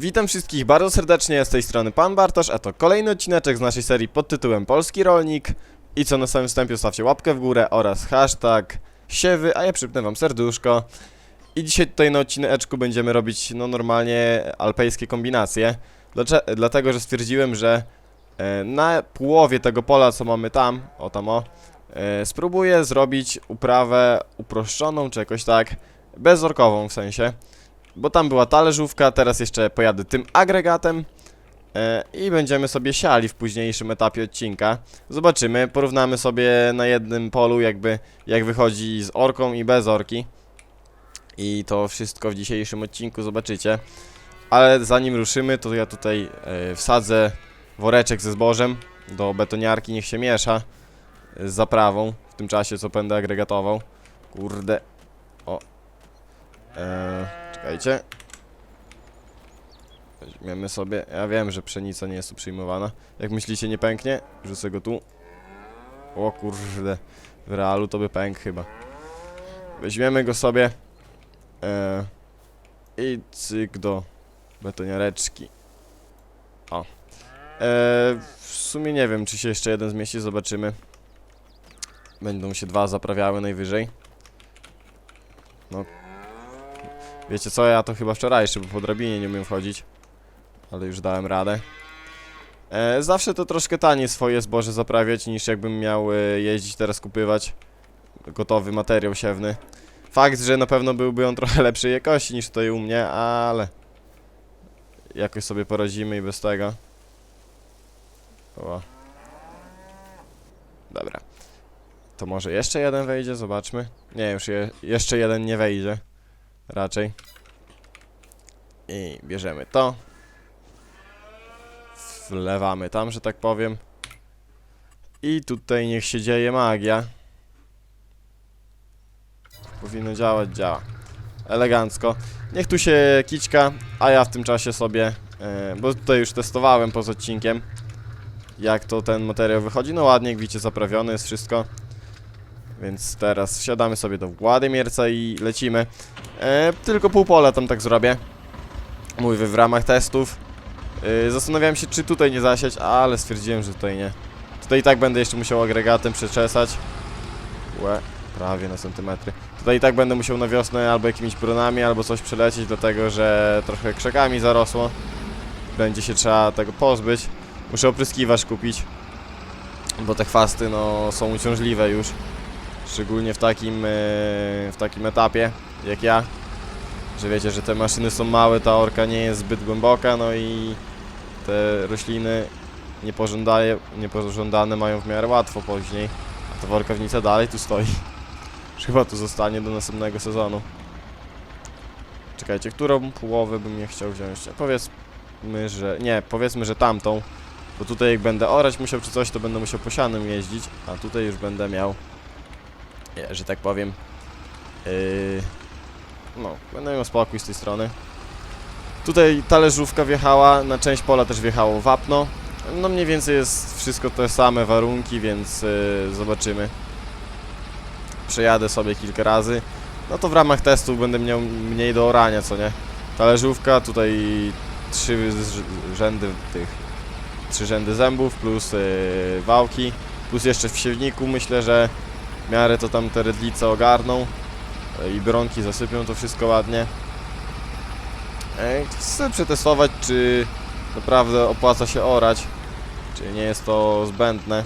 Witam wszystkich bardzo serdecznie, z tej strony Pan Bartosz, a to kolejny odcineczek z naszej serii pod tytułem Polski Rolnik. I co na samym wstępie zostawcie łapkę w górę oraz hashtag siewy, a ja przypnę wam serduszko. I dzisiaj tutaj na odcineczku będziemy robić no normalnie alpejskie kombinacje. Dlacze dlatego, że stwierdziłem, że e, na połowie tego pola, co mamy tam, o tam o, e, spróbuję zrobić uprawę uproszczoną, czy jakoś tak, bezorkową w sensie. Bo tam była talerzówka, teraz jeszcze pojadę tym agregatem e, i będziemy sobie siali w późniejszym etapie odcinka. Zobaczymy, porównamy sobie na jednym polu jakby jak wychodzi z orką i bez orki. I to wszystko w dzisiejszym odcinku zobaczycie. Ale zanim ruszymy, to ja tutaj e, wsadzę woreczek ze zbożem do betoniarki, niech się miesza z zaprawą w tym czasie, co będę agregatował. Kurde. O. Eee, czekajcie. Weźmiemy sobie. Ja wiem, że pszenica nie jest tu przyjmowana. Jak myślicie, nie pęknie? Rzucę go tu. O kurde. W realu to by pękł chyba. Weźmiemy go sobie. Eee, I cyk do betoniareczki. O. Eee, w sumie nie wiem, czy się jeszcze jeden zmieści, zobaczymy. Będą się dwa zaprawiały najwyżej. No. Wiecie co, ja to chyba wczorajszy, bo po drabinie nie umiem wchodzić. Ale już dałem radę. E, zawsze to troszkę taniej swoje zboże zaprawiać, niż jakbym miał e, jeździć teraz kupywać gotowy materiał siewny. Fakt, że na pewno byłby on trochę lepszej jakości niż tutaj u mnie, ale jakoś sobie poradzimy i bez tego. O. Dobra. To może jeszcze jeden wejdzie, zobaczmy. Nie, już je, jeszcze jeden nie wejdzie. Raczej. I bierzemy to. Wlewamy tam, że tak powiem. I tutaj niech się dzieje magia. Powinno działać, działa. Elegancko. Niech tu się kićka, a ja w tym czasie sobie, e, bo tutaj już testowałem poza odcinkiem, jak to ten materiał wychodzi. No ładnie, jak widzicie, zaprawione jest wszystko. Więc teraz wsiadamy sobie do Władimierca i lecimy. E, tylko pół pola tam tak zrobię. Mówię, w ramach testów. E, zastanawiałem się, czy tutaj nie zasiać, ale stwierdziłem, że tutaj nie. Tutaj i tak będę jeszcze musiał agregatem przeczesać. Łe, prawie na centymetry. Tutaj i tak będę musiał na wiosnę albo jakimiś bronami, albo coś przelecieć, dlatego że trochę krzakami zarosło. Będzie się trzeba tego pozbyć. Muszę opryskiwacz kupić, bo te chwasty no, są uciążliwe już. Szczególnie w takim, e, w takim etapie, jak ja. Że wiecie, że te maszyny są małe, ta orka nie jest zbyt głęboka, no i te rośliny niepożądane, niepożądane mają w miarę łatwo później. A ta workownica dalej tu stoi. Chyba tu zostanie do następnego sezonu. Czekajcie, którą połowę bym nie chciał wziąć? Powiedzmy, że... Nie, powiedzmy, że tamtą. Bo tutaj jak będę orać musiał czy coś, to będę musiał posianym jeździć. A tutaj już będę miał... Że tak powiem... Yy, no, będę miał spokój z tej strony. Tutaj talerzówka wjechała, na część pola też wjechało wapno. No mniej więcej jest wszystko te same warunki, więc yy, zobaczymy. Przejadę sobie kilka razy. No to w ramach testu będę miał mniej do orania, co nie? Talerzówka, tutaj trzy rzędy tych, trzy rzędy zębów plus yy, wałki, plus jeszcze w siewniku myślę, że w miarę to tam te redlice ogarną yy, i bronki zasypią to wszystko ładnie. Yy, chcę przetestować, czy naprawdę opłaca się orać, czy nie jest to zbędne.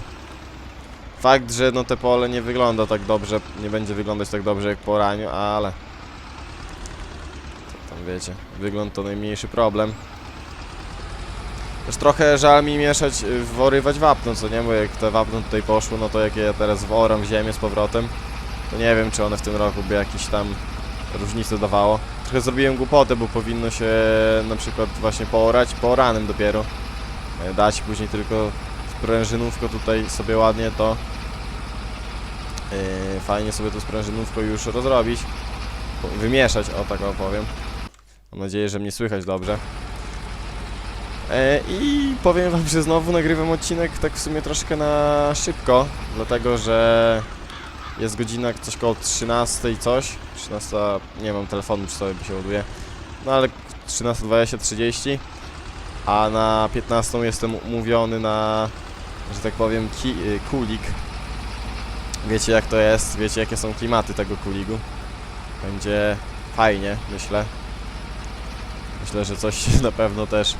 Fakt, że no te pole nie wygląda tak dobrze, nie będzie wyglądać tak dobrze jak po raniu, ale... Co tam wiecie, wygląd to najmniejszy problem. Też trochę żal mi mieszać, y, worywać wapno, co nie? Bo jak te wapno tutaj poszło, no to jak ja teraz woram w ziemię z powrotem, to nie wiem, czy one w tym roku by jakieś tam różnice dawało. Trochę zrobiłem głupotę, bo powinno się na przykład właśnie poorać, pooranym dopiero. e, Dać później tylko sprężynówko tutaj sobie ładnie to Yy, fajnie sobie tą sprężynówką już rozrobić. Po- Wymieszać, o tak opowiem. Mam nadzieję, że mnie słychać dobrze. E, I powiem wam, że znowu nagrywam odcinek tak w sumie troszkę na szybko, dlatego że jest godzina coś koło 13 i coś. 13, nie mam telefonu przy sobie, bo się ładuje. No ale 13.20, 30, a na 15 jestem umówiony na, że tak powiem, ki, y, kulik. Wiecie jak to jest, wiecie jakie są klimaty tego kuligu. Będzie fajnie, myślę. Myślę, że coś na pewno też e,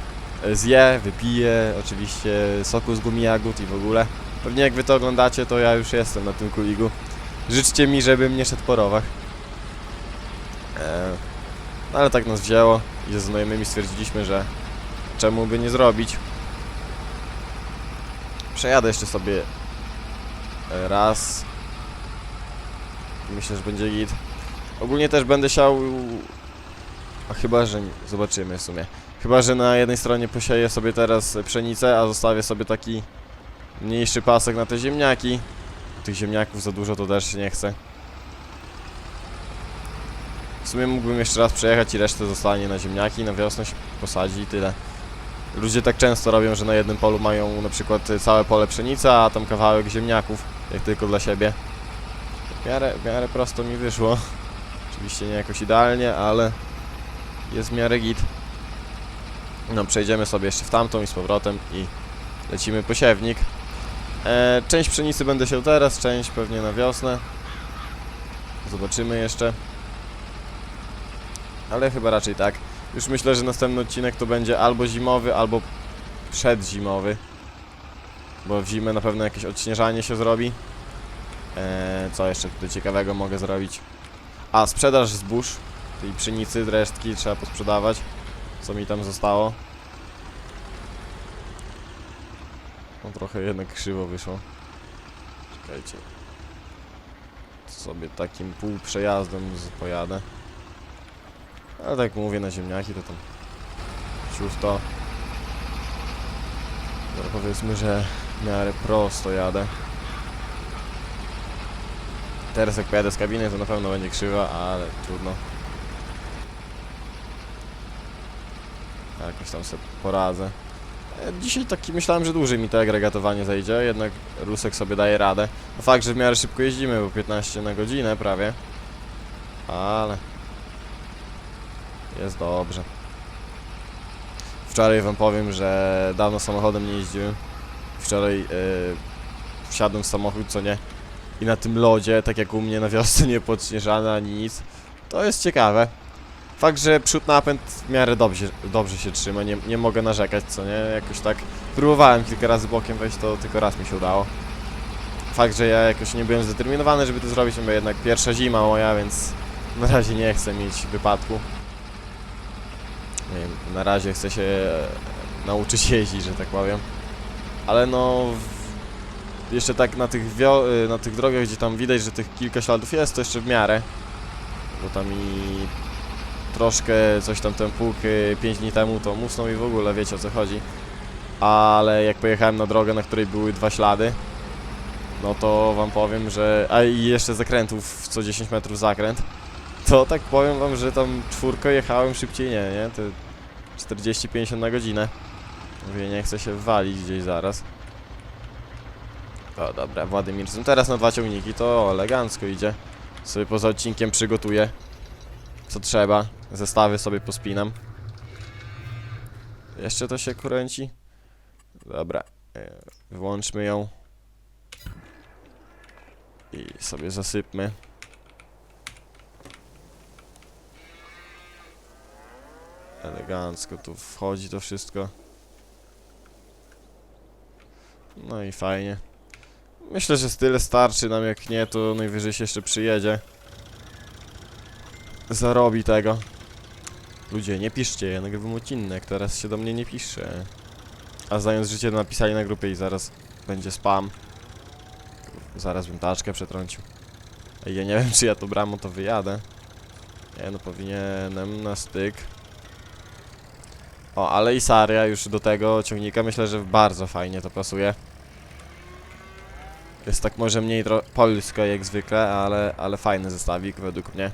zje, wypije, oczywiście soku z gumijagód i w ogóle. Pewnie jak wy to oglądacie, to ja już jestem na tym kuligu. Życzcie mi, żebym nie szedł po rowach. E, no ale tak nas wzięło i ze znajomymi stwierdziliśmy, że czemu by nie zrobić. Przejadę jeszcze sobie e, raz. Myślę, że będzie git. Ogólnie też będę siał... A chyba, że... Zobaczymy w sumie. Chyba, że na jednej stronie posieję sobie teraz pszenicę, a zostawię sobie taki mniejszy pasek na te ziemniaki. Tych ziemniaków za dużo to też nie chce. W sumie mógłbym jeszcze raz przejechać i resztę zostanie na ziemniaki, na wiosnę się posadzi i tyle. Ludzie tak często robią, że na jednym polu mają na przykład całe pole pszenicy, a tam kawałek ziemniaków, jak tylko dla siebie. W miarę, w miarę prosto mi wyszło. Oczywiście nie jakoś idealnie, ale jest w miarę git. No przejdziemy sobie jeszcze w tamtą i z powrotem i lecimy po siewnik. E, część pszenicy będę siał teraz, część pewnie na wiosnę. Zobaczymy jeszcze. Ale chyba raczej tak. Już myślę, że następny odcinek to będzie albo zimowy, albo przedzimowy. Bo w zimę na pewno jakieś odśnieżanie się zrobi. E, co jeszcze tutaj ciekawego mogę zrobić? A, sprzedaż zbóż. Tej pszenicy, resztki trzeba posprzedawać. Co mi tam zostało. No trochę jednak krzywo wyszło. Czekajcie. Sobie takim pół przejazdem pojadę. Ale tak mówię na ziemniaki to tam. Dobra, powiedzmy, że w miarę prosto jadę. Teraz jak pojadę z kabiny to na pewno będzie krzywa, ale trudno. Jakoś tam sobie poradzę. E, Dzisiaj taki myślałem, że dłużej mi to agregatowanie zajdzie, jednak Rusek sobie daje radę. No fakt, że w miarę szybko jeździmy, bo 15 na godzinę prawie. Ale jest dobrze. Wczoraj wam powiem, że dawno samochodem nie jeździłem. Wczoraj yy, wsiadłem w samochód, co nie. I na tym lodzie, tak jak u mnie na wiosce, nie podśnieżane ani nic. To jest ciekawe. Fakt, że przód napęd w miarę dobrze, dobrze się trzyma, nie, nie mogę narzekać, co nie? Jakoś tak próbowałem kilka razy bokiem wejść, to tylko raz mi się udało. Fakt, że ja jakoś nie byłem zdeterminowany, żeby to zrobić, bo jednak pierwsza zima moja, więc na razie nie chcę mieć wypadku. Nie wiem, na razie chcę się e, nauczyć jeździć, że tak powiem. Ale no, jeszcze tak na tych, y, na tych drogach, gdzie tam widać, że tych kilka śladów jest, to jeszcze w miarę. Bo tam i troszkę coś tam ten pług 5 dni temu to musnął i w ogóle wiecie o co chodzi. Ale jak pojechałem na drogę, na której były dwa ślady, no to wam powiem, że... A i jeszcze zakrętów co 10 metrów zakręt. To tak powiem wam, że tam czwórko jechałem szybciej nie, nie? To 40-50 na godzinę. Mówię, nie chcę się walić gdzieś zaraz. O dobra, Władimir, teraz na dwa ciągniki, to elegancko idzie. Sobie poza odcinkiem przygotuję co trzeba. Zestawy sobie pospinam. Jeszcze to się kręci? Dobra, e, wyłączmy ją. I sobie zasypmy. Elegancko tu wchodzi to wszystko. No i fajnie. Myślę, że tyle starczy nam, jak nie, to najwyżej się jeszcze przyjedzie. Zarobi tego. Ludzie, nie piszcie, ja nagrywam odcinek, teraz się do mnie nie pisze. A zając życie napisali na grupie i zaraz będzie spam. Zaraz bym taczkę przetrącił. Ej, ja nie wiem, czy ja to bramą to wyjadę. Nie, no powinienem na styk. O, ale i Saria już do tego ciągnika myślę, że bardzo fajnie to pasuje. Jest tak może mniej polska jak zwykle, ale, ale fajny zestawik według mnie.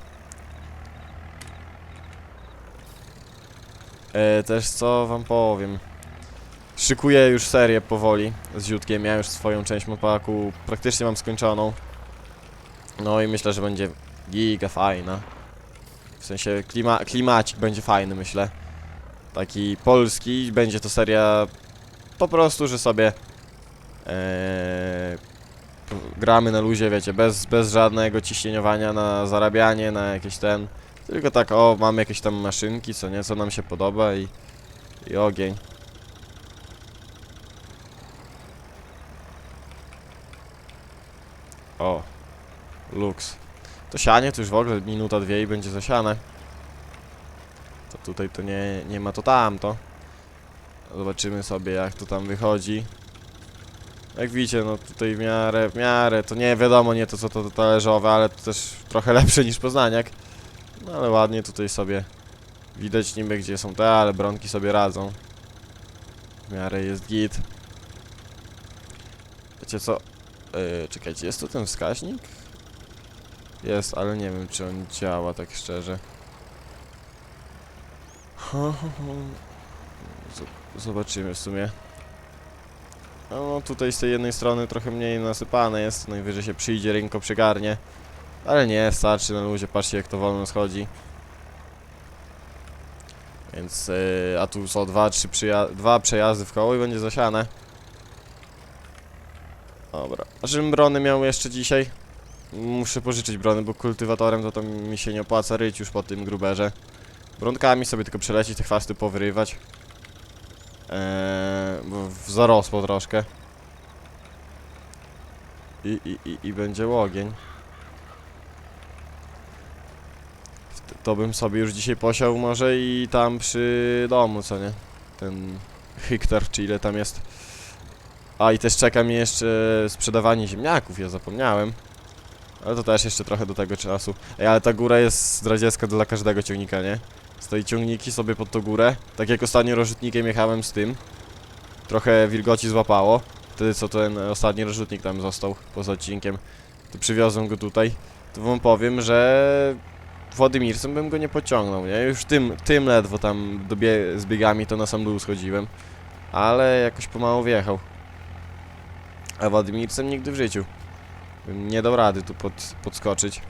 E, też co wam powiem. Szykuję już serię powoli z Ziutkiem. Ja już swoją część mopaku praktycznie mam skończoną. No i myślę, że będzie giga fajna. W sensie klima klimacik będzie fajny, myślę. taki polski. Będzie to seria po prostu, że sobie e, gramy na luzie, wiecie, bez, bez żadnego ciśnieniowania na zarabianie, na jakieś ten. Tylko tak, o, mamy jakieś tam maszynki, co nie, co nam się podoba i, i ogień. O, luks. To sianie to już w ogóle minuta, dwie i będzie zasiane. To tutaj to nie, nie ma to tamto. Zobaczymy sobie jak to tam wychodzi. Jak widzicie, no tutaj w miarę, w miarę, to nie wiadomo, nie to co to talerzowe, ale to też trochę lepsze niż Poznaniak. No ale ładnie tutaj sobie widać niby gdzie są te, ale bronki sobie radzą. W miarę jest git. Wiecie co? Yy, czekajcie, jest tu ten wskaźnik? Jest, ale nie wiem czy on działa tak szczerze. Zobaczymy w sumie. No tutaj z tej jednej strony trochę mniej nasypane jest, najwyżej się przyjdzie, rynko przygarnie. Ale nie, starczy na luzie, patrzcie jak to wolno schodzi. Więc, yy, a tu są dwa, trzy dwa przejazdy w koło i będzie zasiane. Dobra, a żebym brony miał jeszcze dzisiaj? Muszę pożyczyć brony, bo kultywatorem to, to mi się nie opłaca ryć już po tym gruberze. Bronkami sobie tylko przelecieć, te chwasty powyrywać. Eee, bo zarosło troszkę. I, i, i, I będzie łogień. W- To bym sobie już dzisiaj posiał może i tam przy domu, co nie? Ten hektar, czy ile tam jest. A i też czeka mnie jeszcze sprzedawanie ziemniaków, ja zapomniałem. Ale to też jeszcze trochę do tego czasu. Ej, ale ta góra jest zdradziecka dla każdego ciągnika, nie? Stoi ciągniki sobie pod tą górę. Tak jak ostatnio rozrzutnikiem jechałem z tym. Trochę wilgoci złapało. Wtedy co ten ostatni rozrzutnik tam został poza odcinkiem. To przywiozłem go tutaj. To wam powiem, że Włodymirsem bym go nie pociągnął, nie? Już tym, tym ledwo tam dobie, z biegami to na sam dół schodziłem. Ale jakoś pomału wjechał. A Włodymirsem nigdy w życiu. Bym nie dał rady tu pod, podskoczyć.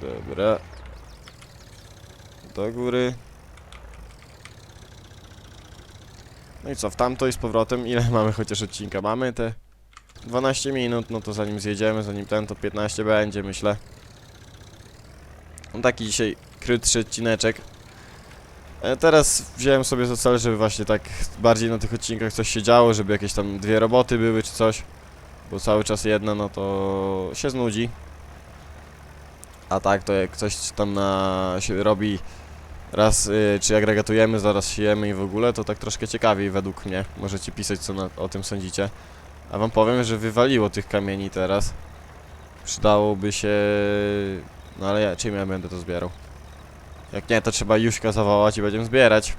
Dobra. Do góry. No i co, w tamto i z powrotem, ile mamy chociaż odcinka? Mamy te 12 minut, no to zanim zjedziemy, zanim ten, to 15 będzie, myślę. Taki dzisiaj krótszy odcineczek. E, Teraz wziąłem sobie za cel, żeby właśnie tak bardziej na tych odcinkach coś się działo, żeby jakieś tam dwie roboty były czy coś. Bo cały czas jedna, no to się znudzi. A tak, to jak coś tam na się robi raz, y, czy agregatujemy, zaraz siejemy i w ogóle, to tak troszkę ciekawiej według mnie. Możecie pisać, co na, o tym sądzicie. A wam powiem, że wywaliło tych kamieni teraz. Przydałoby się... No ale ja, czym ja będę to zbierał? Jak nie, to trzeba Juśka zawołać i będziemy zbierać.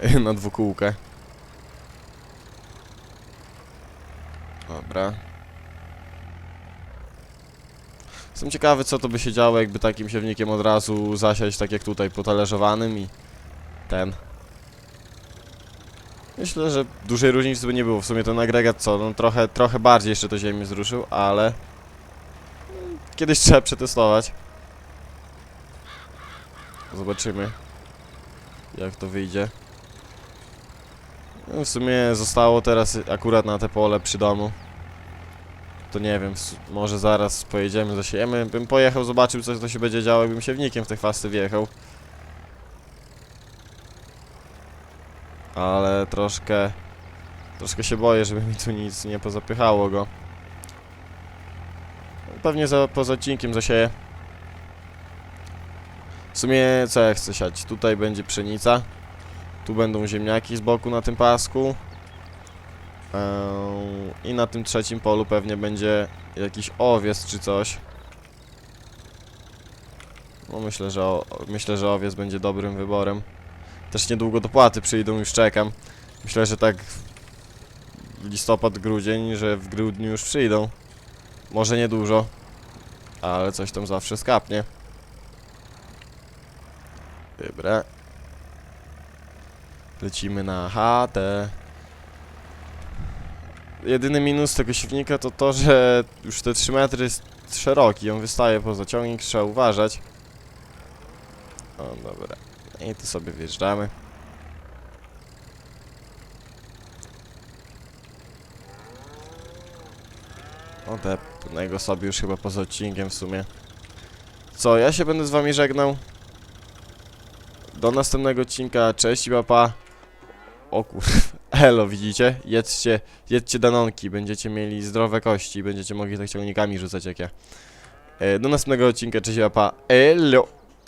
na dwukółkę. Dobra. Jestem ciekawy, co to by się działo, jakby takim siewnikiem od razu zasiać, tak jak tutaj, potalerzowanym i ten. Myślę, że dużej różnicy by nie było. W sumie ten agregat co, no trochę, trochę bardziej jeszcze do ziemi zruszył, ale kiedyś trzeba przetestować. Zobaczymy, jak to wyjdzie. No, w sumie zostało teraz akurat na te pole przy domu. To nie wiem, może zaraz pojedziemy, zasiejemy. Bym pojechał, zobaczył co to się będzie działo, jakbym siewnikiem w te chwasty wjechał. Ale troszkę... Troszkę się boję, żeby mi tu nic nie pozapychało go. Pewnie za, poza odcinkiem zasieję. W sumie co ja chcę siać? Tutaj będzie pszenica. Tu będą ziemniaki z boku na tym pasku. Eee, I na tym trzecim polu pewnie będzie jakiś owiec czy coś. No myślę, że myślę, że owiec będzie dobrym wyborem. Też niedługo dopłaty przyjdą, już czekam. Myślę, że tak listopad, grudzień, że w grudniu już przyjdą. Może nie dużo, ale coś tam zawsze skapnie. Dobra. Lecimy na chatę. Jedyny minus tego siewnika to to, że już te 3 metry jest szeroki, on wystaje poza ciągnik, trzeba uważać. dobra. I tu sobie wjeżdżamy. Odepnę go sobie już chyba poza odcinkiem w sumie. Co, ja się będę z wami żegnał. Do następnego odcinka, cześć i papa. O kur... Elo, widzicie? Jedzcie, jedzcie danonki, będziecie mieli zdrowe kości, będziecie mogli tak ciągnikami rzucać jak ja. E, Do następnego odcinka, cześć i papa. Elo!